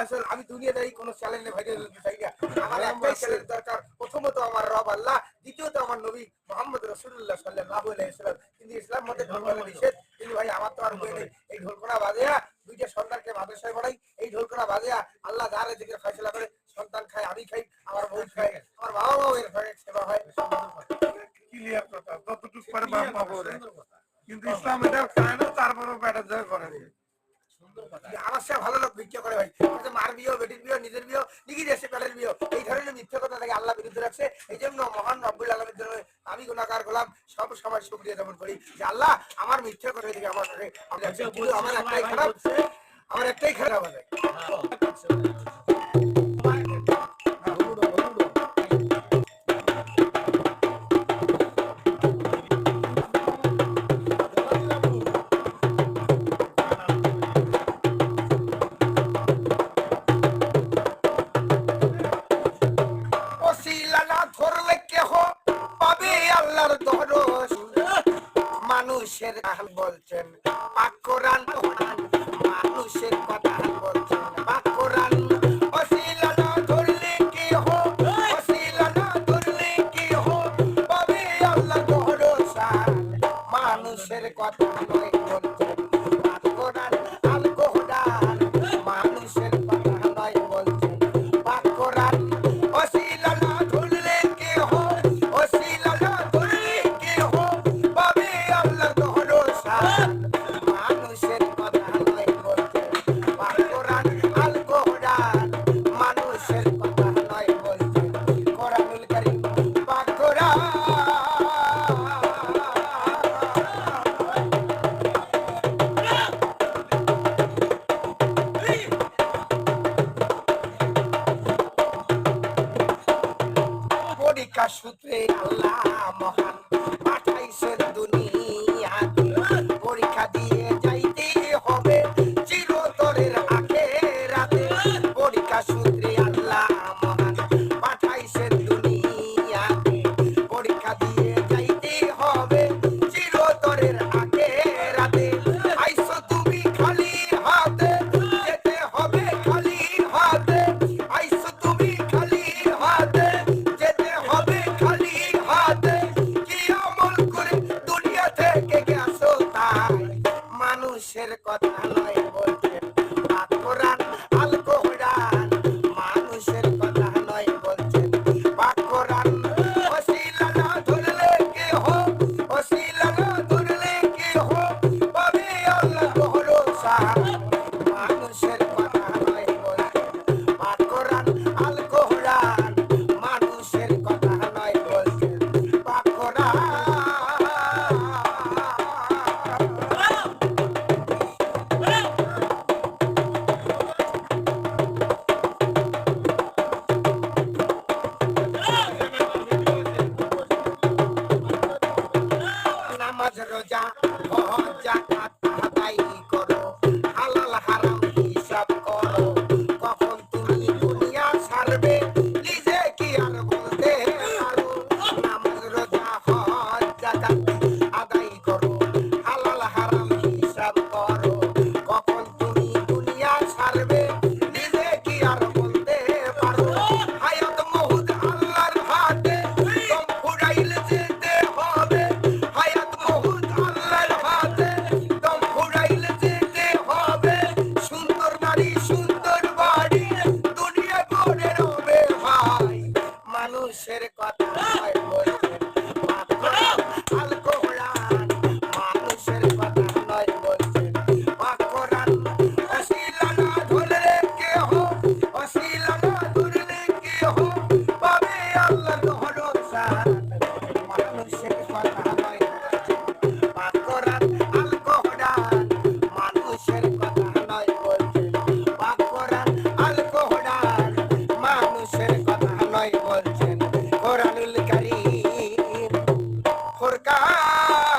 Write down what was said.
আসলে আমি দুনিয়াদারি কোনো চ্যালেঞ্জে ভাইরাল হতে চাই না। আমার একটাই চ্যালেঞ্জ দরকার প্রথমত আমার রব আল্লাহ দ্বিতীয়ত আমার নবী মোহাম্মদ রসুল্লাহ সাল্লাহ আলাইসালাম কিন্তু ইসলাম মধ্যে ঢোলকোনা নিষেধ। কিন্তু ভাই আমার তো আর উপায় নেই। এই ঢোলকোনা বাজেয়া দুইটা সন্তানকে মাদ্রাসায় পড়াই। এই ঢোলকোনা বাজেয়া আল্লাহ যার এদিকে ফয়সলা করে সন্তান খায় আমি খাই আমার বউ খায় আমার বাবা মাও এর সেবা হয়। ক্লিয়ার কথা। যতটুকু পারে মা কিন্তু ইসলাম এটা খায় না তারপরেও ব্যাটার করে আমার সে ভালো লোক ভিক্ষা করে ভাই। মার বিয়ে বেটির বিয়ে নিজের বিয়ে নিকি এসে প্যালের বিয়ে। এই ধরনের মিথ্যে কথা তাকে আল্লাহ বিরুদ্ধে রাখছে। এই জন্য মহান রব্বুল আলমের জন্য আমি গুণাকার গোলাম। সব সময় শুক্রিয়া জ্ঞাপন করি যে আল্লাহ আমার মিথ্যে কথা থেকে আমার। কিন্তু আমার একটাই খারাপ আমার একটাই খারাপ আছে আল্লাহর দরস মানুষের বলছেন পাক কোরআন মানুষের কথা বলছেন। সূত্রে আল্লাহ মহান পাঠাইছেন দুনিয়াতে আল্লাহ বলছেন सरकार